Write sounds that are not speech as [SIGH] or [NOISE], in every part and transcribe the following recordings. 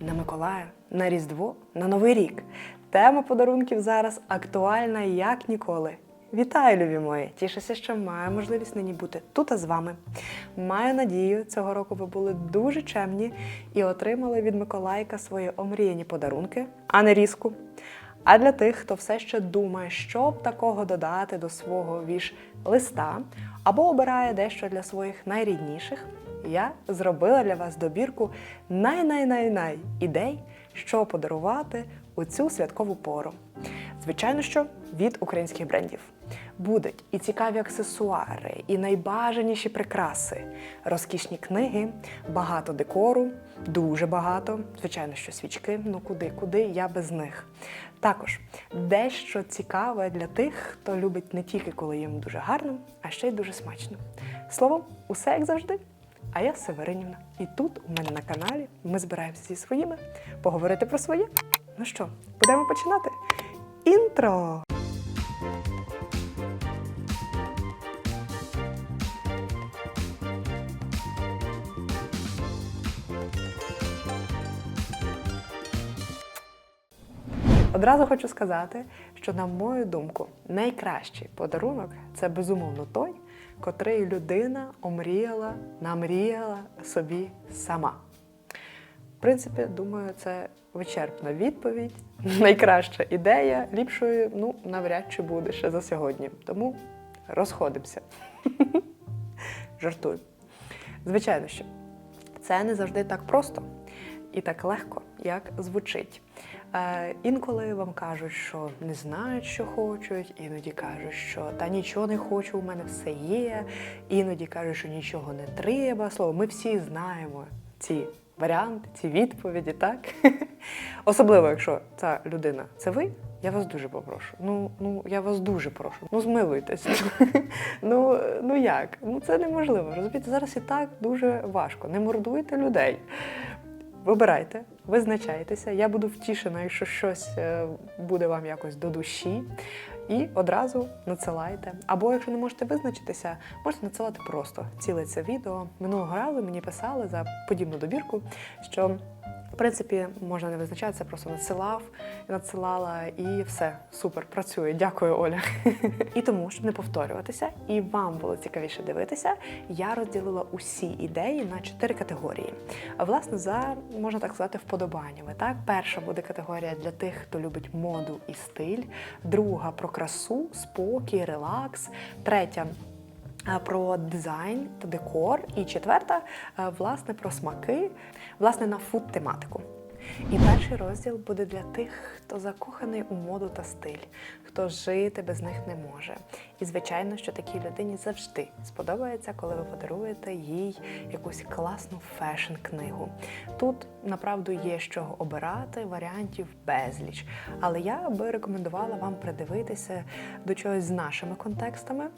на Миколая, на Різдво, на Новий рік. Тема подарунків зараз актуальна як ніколи. Вітаю, любі мої! Тішуся, що маю можливість нині бути тут з вами. Маю надію, цього року ви були дуже чемні і отримали від Миколайка свої омріяні подарунки, а не різку. А для тих, хто все ще думає, що б такого додати до свого віж листа або обирає дещо для своїх найрідніших, я зробила для вас добірку най-най-най-най ідей, що подарувати у цю святкову пору. Звичайно, що від українських брендів. Будуть і цікаві аксесуари, і найбажаніші прикраси, розкішні книги, багато декору, дуже багато. Звичайно, що свічки, ну куди, куди я без них. Також дещо цікаве для тих, хто любить не тільки коли їм дуже гарно, а ще й дуже смачно. Словом, усе як завжди. А я Северинівна. І тут у мене на каналі ми збираємося зі своїми поговорити про своє. Ну що, будемо починати? Інтро! Одразу хочу сказати, що, на мою думку, найкращий подарунок це безумовно той, котрий людина омріяла, намріяла собі сама. В принципі, думаю, це вичерпна відповідь. [LAUGHS] Найкраща ідея, ліпшою, ну, навряд чи буде ще за сьогодні. Тому розходимося. [LAUGHS] Жартую. Звичайно, що це не завжди так просто і так легко, як звучить. Е, інколи вам кажуть, що не знають, що хочуть, іноді кажуть, що та нічого не хочу, у мене все є. Іноді кажуть, що нічого не треба. Слово, ми всі знаємо ці варіанти, ці відповіді, так? [LAUGHS] Особливо, якщо ця людина це ви, я вас дуже попрошу. Ну, ну я вас дуже прошу. Ну змилуйтесь. [LAUGHS] ну, ну як? Ну це неможливо. Розумієте, зараз і так дуже важко. Не мордуйте людей. Вибирайте, визначайтеся. Я буду втішена, якщо щось е, буде вам якось до душі. І одразу надсилайте. Або якщо не можете визначитися, можете надсилати просто ціле це відео. Минулого разу мені писали за подібну добірку, що в принципі можна не визначатися, просто надсилав, надсилала і все супер працює. Дякую, Оля. І тому, щоб не повторюватися, і вам було цікавіше дивитися, я розділила усі ідеї на чотири категорії. Власне за можна так сказати вподобаннями. Так, перша буде категорія для тих, хто любить моду і стиль, друга про красу, спокій, релакс, третя. е, Про дизайн та декор, і четверта, е, власне, про смаки, власне, на фуд-тематику. І перший розділ буде для тих, хто закоханий у моду та стиль, хто жити без них не може. І звичайно, що такій людині завжди сподобається, коли ви подаруєте їй якусь класну фешн-книгу. Тут направду є чого обирати, варіантів безліч. Але я би рекомендувала вам придивитися до чогось з нашими контекстами.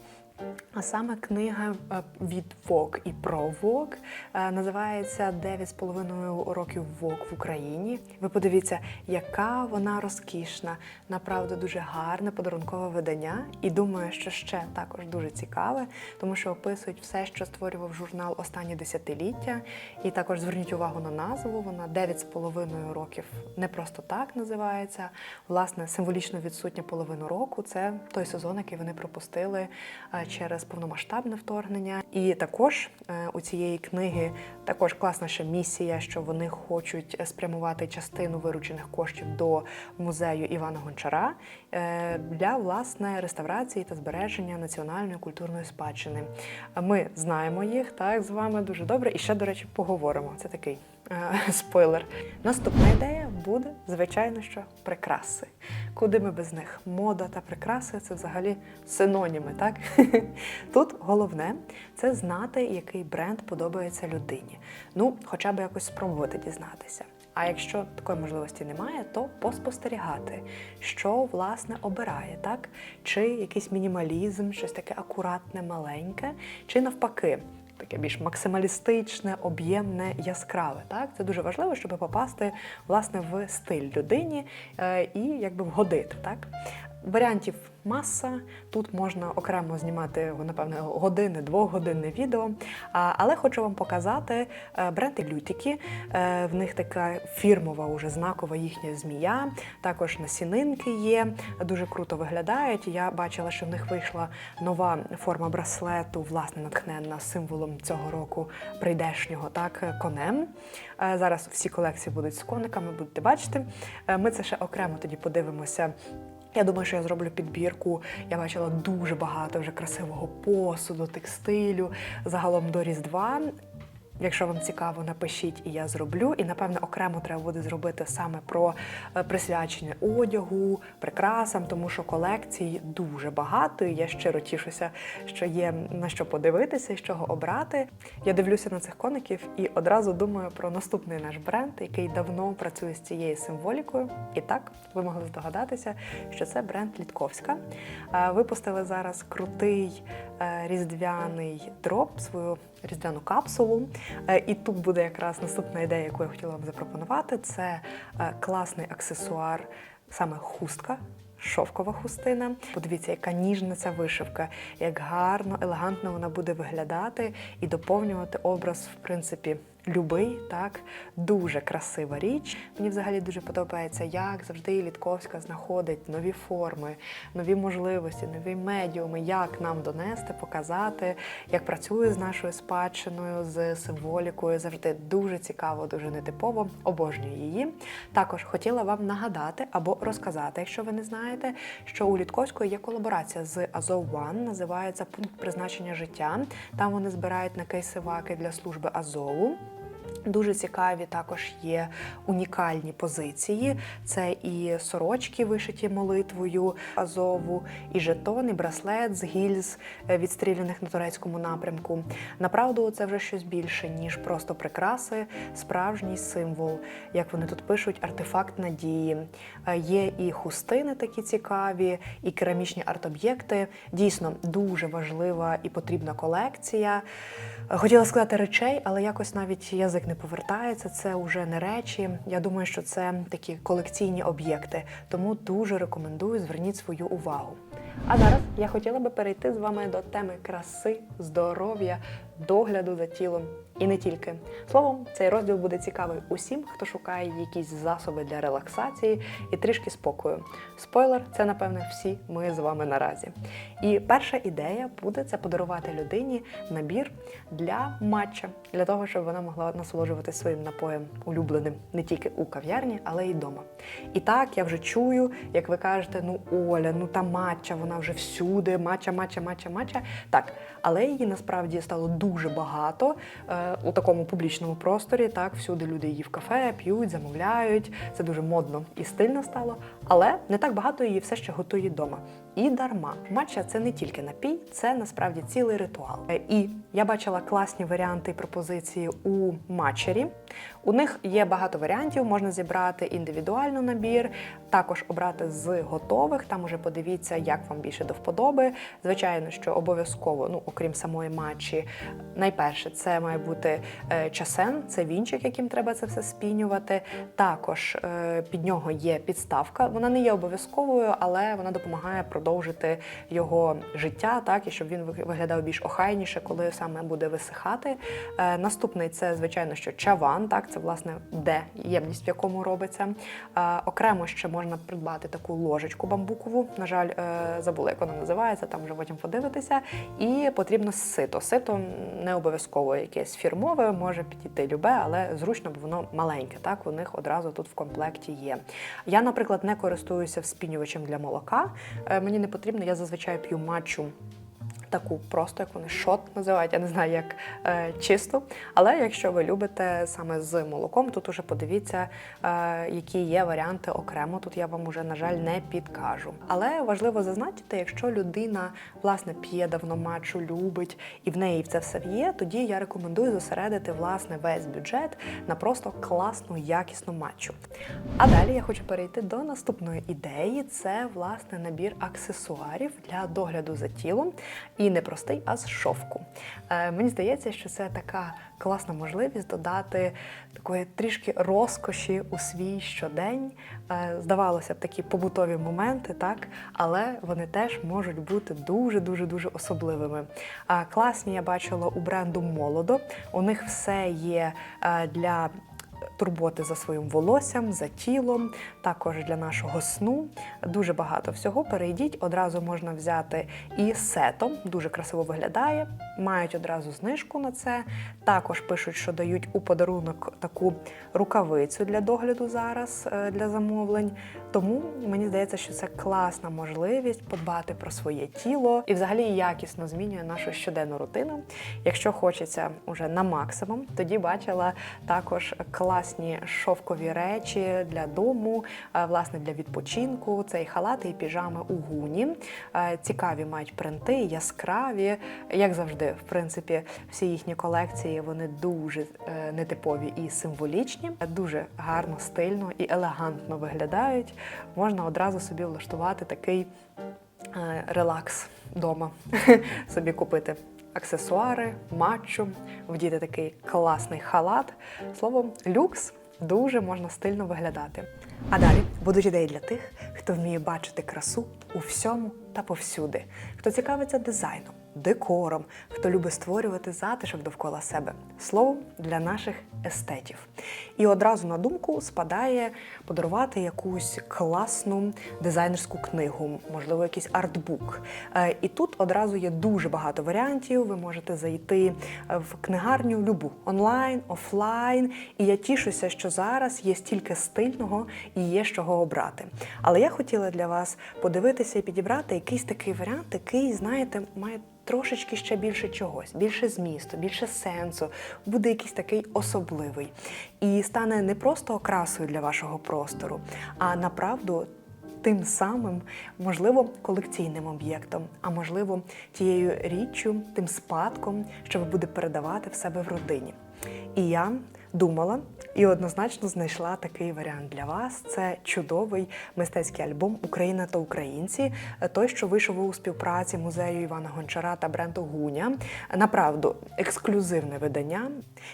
А саме книга е, від Vogue і про Vogue е, називається «Дев'ять з половиною років Vogue в Україні. Ви подивіться, яка вона розкішна, направду дуже гарне подарункове видання. І думаю, що ще також дуже цікаве, тому що описують все, що створював журнал останні десятиліття. І також зверніть увагу на назву. Вона «Дев'ять з половиною років не просто так називається. Власне, символічно відсутня половину року. Це той сезон, який вони пропустили е, через повномасштабне вторгнення. І також е, у цієї книги також класна ще місія, що вони хочуть спрямувати частину виручених коштів до музею Івана Гончара е, для власне реставрації та збереження національної культурної спадщини. Ми знаємо їх так з вами дуже добре. І ще, до речі, поговоримо. Це такий е, [LAUGHS] спойлер. Наступна ідея буде, звичайно, що прикраси. Куди ми без них? Мода та прикраси це взагалі синоніми, так? [LAUGHS] Тут головне це знати, який бренд подобається людині. Ну, хоча б якось спробувати дізнатися. А якщо такої можливості немає, то поспостерігати, що власне обирає, так? Чи якийсь мінімалізм, щось таке акуратне, маленьке, чи навпаки. Таке більш максималістичне, об'ємне, яскраве. Так, це дуже важливо, щоб попасти власне в стиль людині е, і якби вгодити. Так Варіантів маса. Тут можна окремо знімати напевне години, двохгодинне відео. Але хочу вам показати е, бренд Лютики. Е, В них така фірмова, уже знакова їхня змія. Також насінинки є, дуже круто виглядають. Я бачила, що в них вийшла нова форма браслету, власне, натхненна символом цього року прийдешнього, так, конем. Е, Зараз всі колекції будуть з кониками, будете бачити. Ми це ще окремо тоді подивимося. Я думаю, що я зроблю підбірку. Я бачила дуже багато вже красивого посуду, текстилю загалом до Різдва. Якщо вам цікаво, напишіть і я зроблю. І напевно окремо треба буде зробити саме про е, присвячення одягу, прикрасам, тому що колекцій дуже багато. І я щиро тішуся, що є на що подивитися з чого обрати. Я дивлюся на цих коників і одразу думаю про наступний наш бренд, який давно працює з цією символікою. І так ви могли здогадатися, що це бренд Літковська. Е, Випустили зараз крутий е, різдвяний дроп, свою різдвяну капсулу. Е, І тут буде якраз наступна ідея, яку я хотіла вам запропонувати. Це е, класний аксесуар, саме хустка. Шовкова хустина. Подивіться, яка ніжна ця вишивка, як гарно, елегантно вона буде виглядати і доповнювати образ, в принципі, любий, так дуже красива річ. Мені взагалі дуже подобається, як завжди Літковська знаходить нові форми, нові можливості, нові медіуми, як нам донести, показати, як працює з нашою спадщиною, з символікою. Завжди дуже цікаво, дуже нетипово. Обожнюю її. Також хотіла вам нагадати або розказати, якщо ви не знаєте, що у Літковської є колаборація з Азов One, називається пункт призначення життя. Там вони збирають на кейсиваки для служби Азову. Дуже цікаві також є унікальні позиції. Це і сорочки, вишиті молитвою Азову, і жетон, і браслет з гільз е, відстріляних на турецькому напрямку. Направду, це вже щось більше, ніж просто прикраси, справжній символ, як вони тут пишуть, артефакт надії. Е, Є і хустини такі цікаві, і керамічні арт-об'єкти. Дійсно дуже важлива і потрібна колекція. Хотіла сказати речей, але якось навіть язик не повертається. Це вже не речі. Я думаю, що це такі колекційні об'єкти. Тому дуже рекомендую, зверніть свою увагу. А зараз я хотіла би перейти з вами до теми краси, здоров'я, догляду за тілом і не тільки. Словом, цей розділ буде цікавий усім, хто шукає якісь засоби для релаксації і трішки спокою. Спойлер, це напевне всі ми з вами наразі. І перша ідея буде це подарувати людині набір для матча, для того, щоб вона могла насолоджуватися своїм напоєм улюбленим не тільки у кав'ярні, але й вдома. І так я вже чую, як ви кажете, ну Оля, ну та матча, вона вже всюди, матча, матча, матча, матча. Так, але її насправді стало дуже багато е, у такому публічному просторі. Так, всюди люди її в кафе п'ють, замовляють. Це дуже модно і стильно стало. Але не так багато її все ще готує вдома. І дарма. Матча це не тільки напій, це насправді цілий ритуал. Е, І я бачила класні варіанти і пропозиції у матчері. У них є багато варіантів, можна зібрати індивідуально набір, також обрати з готових. Там уже подивіться, як вам більше до вподоби. Звичайно, що обов'язково, ну окрім самої матчі, найперше це має бути е, часен, це вінчик, яким треба це все спінювати. Також е, під нього є підставка. Вона не є обов'язковою, але вона допомагає продовжити його життя, так і щоб він виглядав більш охайніше, коли саме буде висихати. Е, Наступний це, звичайно, що чаван, так це власне де ємність, в якому робиться. Е, Окремо ще можна придбати таку ложечку бамбукову. На жаль, е, забула, як вона називається, там вже потім подивитися. І потрібно сито. Сито не обов'язково якесь фірмове, може підійти любе, але зручно, бо воно маленьке. Так, у них одразу тут в комплекті є. Я, наприклад, не користуюся вспінювачем для молока. Мені не потрібно, я зазвичай п'ю матчу таку просто, як вони шот називають, я не знаю, як е, чисту. Але якщо ви любите саме з молоком, тут уже подивіться, е, які є варіанти окремо. Тут я вам уже, на жаль, не підкажу. Але важливо зазначити, якщо людина власне п'є давно матчу, любить і в неї це все є, тоді я рекомендую зосередити власне весь бюджет на просто класну, якісну матчу. А далі я хочу перейти до наступної ідеї: це власне набір аксесуарів для догляду за тілом. І не простий, а з шовку. Е, Мені здається, що це така класна можливість додати такої трішки розкоші у свій щодень. Е, Здавалося б, такі побутові моменти, так, але вони теж можуть бути дуже дуже особливими. А класні я бачила у бренду Молодо. У них все є е, для турботи за своїм волоссям, за тілом, також для нашого сну. Дуже багато всього. Перейдіть, одразу можна взяти і сетом, дуже красиво виглядає. Мають одразу знижку на це. Також пишуть, що дають у подарунок таку рукавицю для догляду зараз е, для замовлень. Тому мені здається, що це класна можливість подбати про своє тіло і взагалі якісно змінює нашу щоденну рутину. Якщо хочеться уже на максимум, тоді бачила також класні шовкові речі для дому, е, власне для відпочинку. Це і халати, і піжами у гуні. Е, Цікаві мають принти, яскраві, як завжди, в принципі, всі їхні колекції вони дуже е, нетипові і символічні, дуже гарно, стильно і елегантно виглядають. Можна одразу собі влаштувати такий релакс вдома, [LAUGHS] собі купити аксесуари, матчу, вдіти такий класний халат. Словом, люкс дуже можна стильно виглядати. А далі будуть ідеї для тих, хто вміє бачити красу у всьому та повсюди, хто цікавиться дизайном, декором, хто любить створювати затишок довкола себе. Словом, для наших естетів. І одразу на думку спадає подарувати якусь класну дизайнерську книгу, можливо, якийсь артбук. Е, І тут одразу є дуже багато варіантів. Ви можете зайти е, в книгарню любу онлайн, офлайн. І я тішуся, що зараз є стільки стильного і є з чого обрати. Але я хотіла для вас подивитися і підібрати якийсь такий варіант, який, знаєте, має трошечки ще більше чогось, більше змісту, більше сенсу, буде якийсь такий особливий. І стане не просто окрасою для вашого простору, а направду тим самим, можливо, колекційним об'єктом, а можливо, тією річчю, тим спадком, що ви будете передавати в себе в родині. І я думала і однозначно знайшла такий варіант для вас. Це чудовий мистецький альбом Україна та українці, той, що вийшов у співпраці музею Івана Гончара та бренду Гуня. Направду ексклюзивне видання.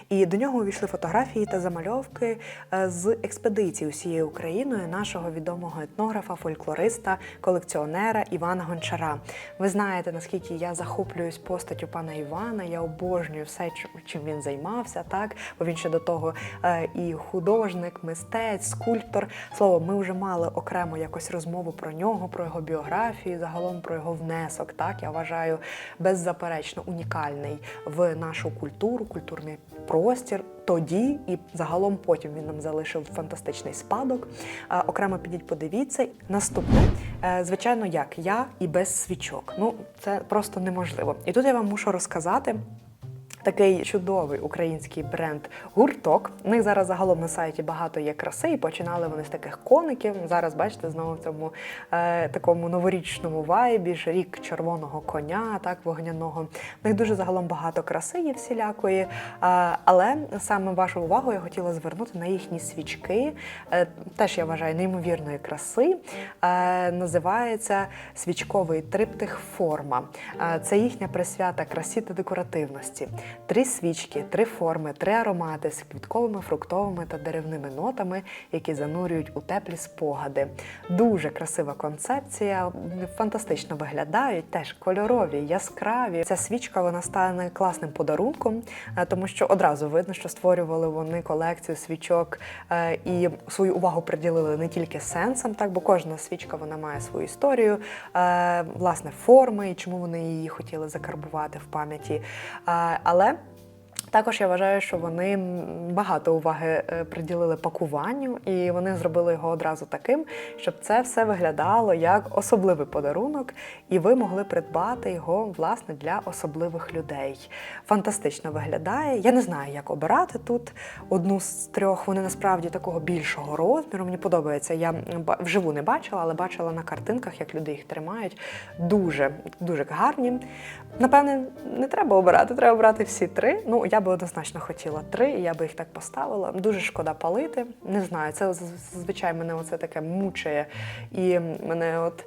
І до нього увійшли фотографії та замальовки е, з експедиції усією Україною нашого відомого етнографа, фольклориста, колекціонера Івана Гончара. Ви знаєте, наскільки я захоплююсь постаттю пана Івана. Я обожнюю все, чим- чим він займався, так бо він ще до того е, і художник, мистець, скульптор. Слово, ми вже мали окремо якось розмову про нього, про його біографію, загалом про його внесок. Так я вважаю беззаперечно унікальний в нашу культуру, культурний простір. Тоді і загалом потім він нам залишив фантастичний спадок. Е, Окремо підіть, подивіться. Наступне, Е, звичайно, як я і без свічок. Ну це просто неможливо. І тут я вам мушу розказати. Такий чудовий український бренд гурток. У них зараз загалом на сайті багато є краси, і починали вони з таких коників. Зараз бачите, знову в цьому е, такому новорічному вайбі, ж рік червоного коня, так вогняного. В них дуже загалом багато краси є всілякої. Е, але саме вашу увагу я хотіла звернути на їхні свічки. Е, теж я вважаю неймовірної краси. Е, називається свічковий триптих форма. Е, це їхня присвята красі та декоративності. Три свічки, три форми, три аромати з квітковими, фруктовими та деревними нотами, які занурюють у теплі спогади. Дуже красива концепція, фантастично виглядають, теж кольорові, яскраві. Ця свічка вона стане класним подарунком, е, тому що одразу видно, що створювали вони колекцію свічок е, і свою увагу приділили не тільки сенсам, так бо кожна свічка вона має свою історію, е, власне, форми і чому вони її хотіли закарбувати в пам'яті. Е, Але також я вважаю, що вони багато уваги е, приділили пакуванню, і вони зробили його одразу таким, щоб це все виглядало як особливий подарунок, і ви могли придбати його власне для особливих людей. Фантастично виглядає. Я не знаю, як обирати тут одну з трьох. Вони насправді такого більшого розміру. Мені подобається. Я вживу не бачила, але бачила на картинках, як люди їх тримають. Дуже дуже гарні. Напевне, не треба обирати, треба обрати всі три. Ну, я би однозначно хотіла три, і я би їх так поставила. Дуже шкода палити. Не знаю, це зазвичай мене оце таке мучає. І мене от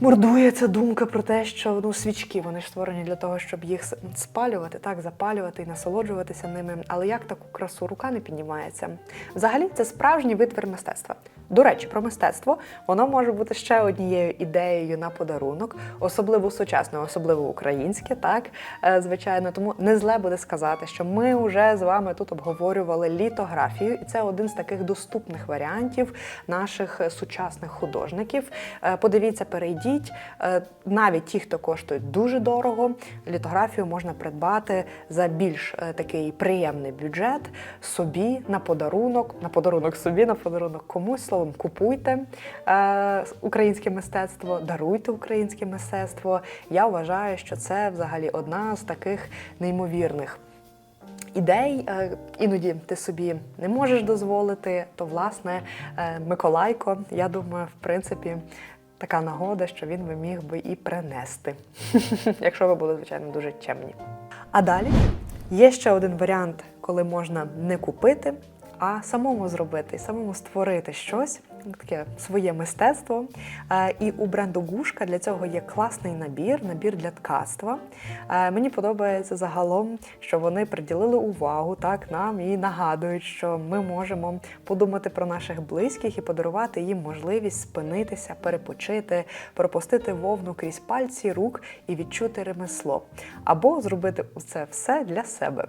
мордує ця думка про те, що ну, свічки вони створені для того, щоб їх спалювати, так, запалювати і насолоджуватися ними. Але як таку красу рука не піднімається? Взагалі, це справжній витвір мистецтва. До речі, про мистецтво воно може бути ще однією ідеєю на подарунок, особливо сучасне, особливо українське, так е, звичайно. Тому не зле буде сказати, що ми вже з вами тут обговорювали літографію, і це один з таких доступних варіантів наших сучасних художників. Е, Подивіться, перейдіть. Е, Навіть ті, хто коштують дуже дорого, літографію можна придбати за більш такий приємний бюджет собі на подарунок, на подарунок собі, на подарунок комусь. Словом, купуйте е, українське мистецтво, даруйте українське мистецтво. Я вважаю, що це взагалі одна з таких неймовірних ідей. Е, Іноді ти собі не можеш дозволити, то власне е, Миколайко, я думаю, в принципі. Така нагода, що він би міг би і принести, [LAUGHS] якщо ви були, звичайно, дуже чемні. А далі є ще один варіант, коли можна не купити, а самому зробити, самому створити щось, таке своє мистецтво. Е, І у бренду Гушка для цього є класний набір, набір для ткацтва. Е, Мені подобається загалом, що вони приділили увагу так нам і нагадують, що ми можемо подумати про наших близьких і подарувати їм можливість спинитися, перепочити, пропустити вовну крізь пальці рук і відчути ремесло, або зробити це все для себе.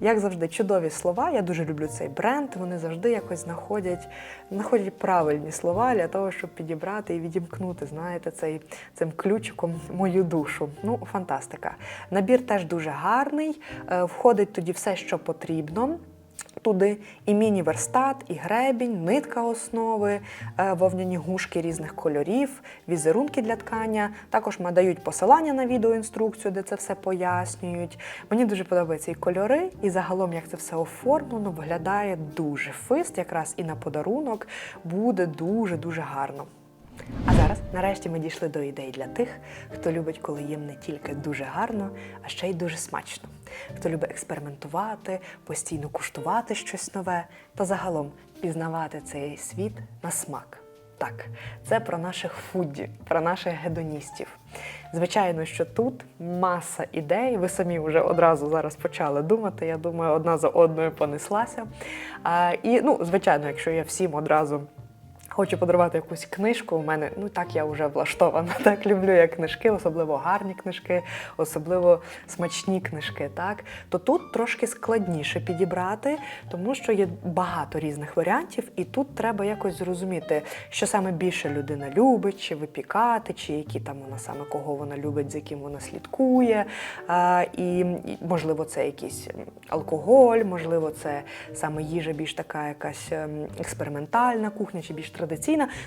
Як завжди, чудові слова. Я дуже люблю цей бренд. Вони завжди якось знаходять, знаходять правильні слова для того, щоб підібрати і відімкнути, знаєте, цей цим ключиком мою душу. Ну, фантастика. Набір теж дуже гарний. е, Входить тоді все, що потрібно. Туди і міні-верстат, і гребінь, нитка основи, е, вовняні гушки різних кольорів, візерунки для ткання. Також дають посилання на відеоінструкцію, де це все пояснюють. Мені дуже подобаються і кольори, і загалом, як це все оформлено, виглядає дуже фист, якраз і на подарунок буде дуже-дуже гарно. А зараз, нарешті, ми дійшли до ідей для тих, хто любить, коли їм не тільки дуже гарно, а ще й дуже смачно. Хто любить експериментувати, постійно куштувати щось нове та загалом пізнавати цей світ на смак. Так, це про наших фудді, про наших гедоністів. Звичайно, що тут маса ідей. Ви самі вже одразу зараз почали думати. Я думаю, одна за одною понеслася. А, і ну, звичайно, якщо я всім одразу Хочу подарувати якусь книжку. У мене ну так я вже влаштована. [LAUGHS] Так люблю я книжки, особливо гарні книжки, особливо смачні книжки. Так то тут трошки складніше підібрати, тому що є багато різних варіантів, і тут треба якось зрозуміти, що саме більше людина любить, чи випікати, чи які там вона саме кого вона любить, за ким вона слідкує. А, і, і можливо, це якийсь алкоголь, можливо, це саме їжа більш така якась ем, експериментальна кухня чи більш традиційна.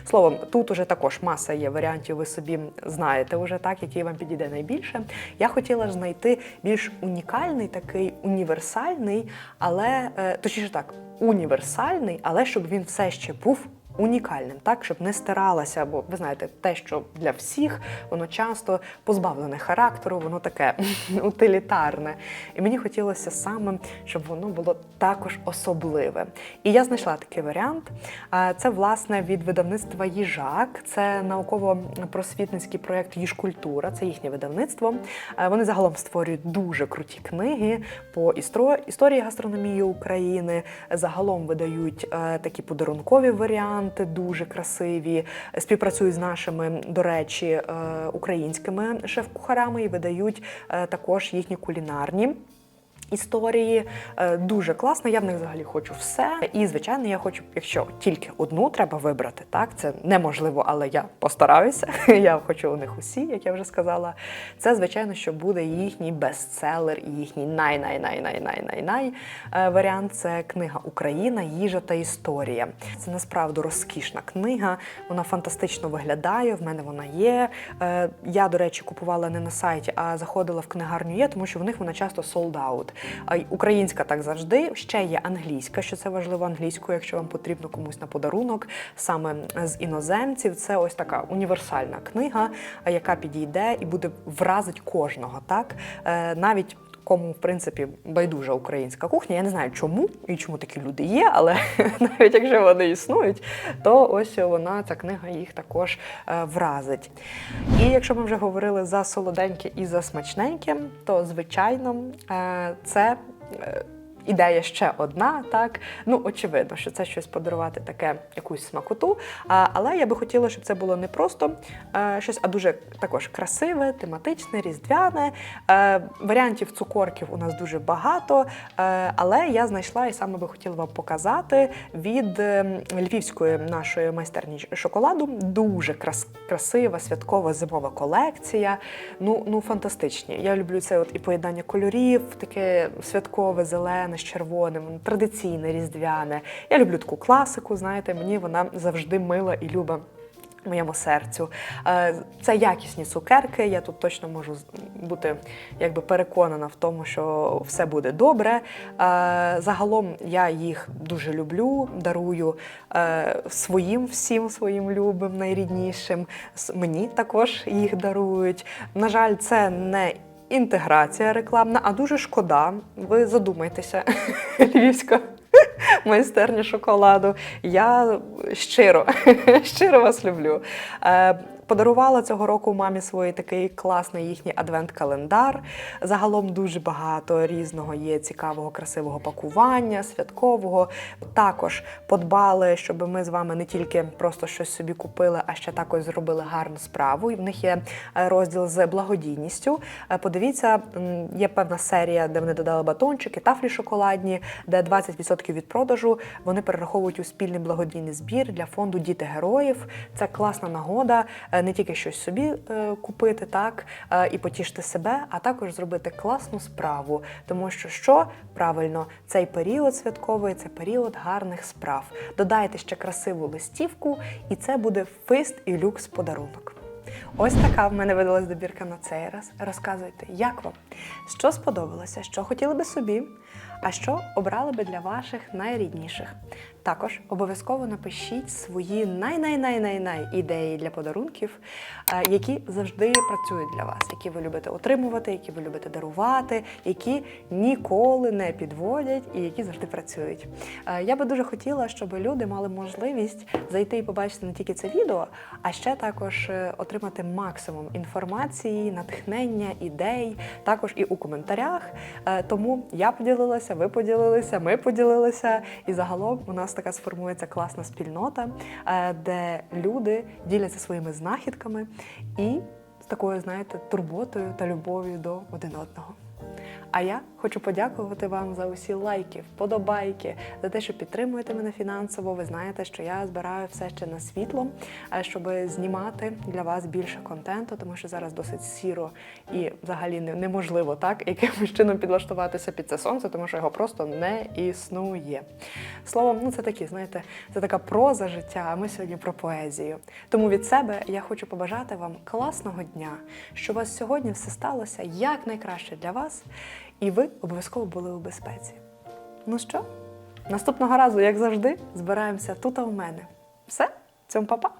Словом, тут уже також маса є варіантів, ви собі знаєте вже так, який вам підійде найбільше. Я хотіла знайти більш унікальний, такий універсальний, але е, точніше так, універсальний, але щоб він все ще був. Унікальним, так щоб не стиралася, бо ви знаєте, те, що для всіх, воно часто позбавлене характеру, воно таке [LAUGHS] утилітарне. І мені хотілося саме, щоб воно було також особливе. І я знайшла такий варіант. Це власне від видавництва Їжак. Це науково-просвітницький проєкт Їжкультура, це їхнє видавництво. Вони загалом створюють дуже круті книги по історії гастрономії України. Загалом видають е, такі подарункові варіанти, дуже красиві. Співпрацюють з нашими, до речі, е, українськими шеф-кухарами і видають е, також їхні кулінарні. Історії Е, дуже класно. Я в них взагалі хочу все. І звичайно, я хочу, якщо тільки одну треба вибрати, так це неможливо, але я постараюся. [LAUGHS] Я хочу у них усі, як я вже сказала. Це звичайно, що буде їхній бестселер і їхній най-най-най-най-най-най-най е, варіант. Це книга Україна, їжа та історія. Це насправді розкішна книга. Вона фантастично виглядає. В мене вона є. Е, Я, до речі, купувала не на сайті, а заходила в книгарню є, тому що в них вона часто sold out. Українська так завжди. Ще є англійська, що це важливо англійською, якщо вам потрібно комусь на подарунок, саме з іноземців. Це ось така універсальна книга, яка підійде і буде вразить кожного. Так Е, навіть кому в принципі байдужа українська кухня. Я не знаю, чому і чому такі люди є, але [LAUGHS] навіть якщо вони існують, то ось вона, ця книга їх також е, вразить. І якщо ми вже говорили за солоденьке і за смачненьке, то звичайно е, це. Ідея ще одна, так ну очевидно, що це щось подарувати таке, якусь смакоту. А, але я би хотіла, щоб це було не просто е, щось, а дуже також красиве, тематичне, різдвяне. Е, варіантів цукорків у нас дуже багато. Е, але я знайшла і саме би хотіла вам показати від е, львівської нашої майстерні шоколаду. Дуже крас- красива святкова зимова колекція. Ну, ну фантастичні. Я люблю це от і поєднання кольорів, таке святкове, зелене з червоним, традиційне, різдвяне. Я люблю таку класику, знаєте, мені вона завжди мила і люба. Моєму серцю. Е, Це якісні цукерки. Я тут точно можу бути якби переконана в тому, що все буде добре. Е, Загалом я їх дуже люблю, дарую е, своїм всім своїм любим, найріднішим. Мені також їх дарують. На жаль, це не інтеграція рекламна, а дуже шкода. Ви задумайтеся, [LAUGHS] львівська майстерня шоколаду. Я щиро, [LAUGHS] щиро вас люблю. Подарувала цього року мамі своїй такий класний їхній адвент-календар. Загалом дуже багато різного є цікавого, красивого пакування, святкового. Також подбали, щоб ми з вами не тільки просто щось собі купили, а ще також зробили гарну справу. І в них є е, розділ з благодійністю. Е, Подивіться, є певна серія, де вони додали батончики, тафлі шоколадні, де 20% від продажу вони перераховують у спільний благодійний збір для фонду Діти героїв. Це класна нагода е, не тільки щось собі е, купити, так е, і потішити себе, а також зробити класну справу. Тому що що правильно, цей період святковий це період гарних справ. Додайте ще красиву листівку, і це буде фист і люкс подарунок. Ось така в мене видалась добірка на цей раз. Розказуйте, як вам? Що сподобалося, що хотіли би собі, а що обрали би для ваших найрідніших. Також обов'язково напишіть свої най-най-най-най-най ідеї для подарунків, е, які завжди працюють для вас, які ви любите отримувати, які ви любите дарувати, які ніколи не підводять і які завжди працюють. Е, Я би дуже хотіла, щоб люди мали можливість зайти і побачити не тільки це відео, а ще також е, отримати максимум інформації, натхнення, ідей, також і у коментарях. Тому я поділилася, ви поділилися, ми поділилися, і загалом у нас така сформується класна спільнота, е, де люди діляться своїми знахідками і з такою, знаєте, турботою та любов'ю до один одного. А я хочу подякувати вам за усі лайки, вподобайки, за те, що підтримуєте мене фінансово. Ви знаєте, що я збираю все ще на світло, е, щоб знімати для вас більше контенту, тому що зараз досить сіро і взагалі неможливо так якимось чином підлаштуватися під це сонце, тому що його просто не існує. Словом, ну це такі, знаєте, це така проза життя. А ми сьогодні про поезію. Тому від себе я хочу побажати вам класного дня, щоб у вас сьогодні все сталося як найкраще для вас, і ви обов'язково були у безпеці. Ну що, наступного разу, як завжди, збираємося тут а у мене. Все, цьому па-па!